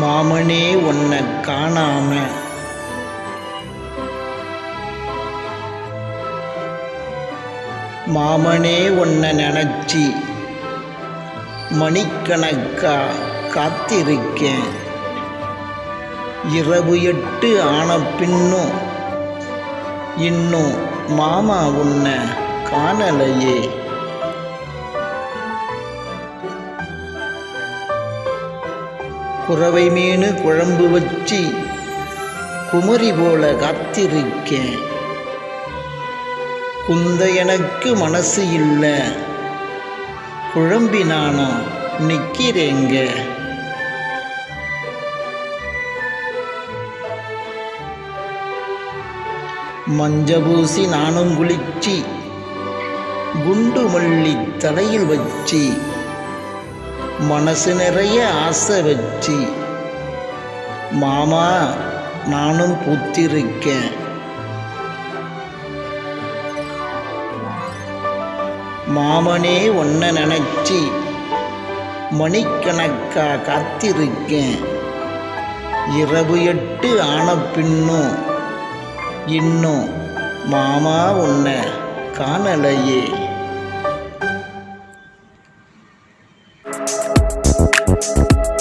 மாமனே உன்னை காணாம. மாமனே உன்னை நினச்சி மணிக்கணக்கா காத்திருக்கேன். இரவு எட்டு ஆன பின்னும் இன்னும் மாமா உன்னை காணலையே. குறவை மீன் குழம்பு வச்சு குமரி போல காத்திருக்கேன் குந்த எனக்கு மனசு இல்லை குழம்பி நானும் நிற்கிறேங்க மஞ்ச பூசி நானும் குளிச்சு குண்டு மல்லி தலையில் வச்சு மனசு நிறைய ஆசை வச்சு மாமா நானும் பூத்திருக்கேன். மாமனே ஒன்ன நினச்சி மணிக்கணக்கா காத்திருக்கேன். இரவு எட்டு ஆன பின்னும் இன்னும் மாமா உன்னை காணலையே. Thank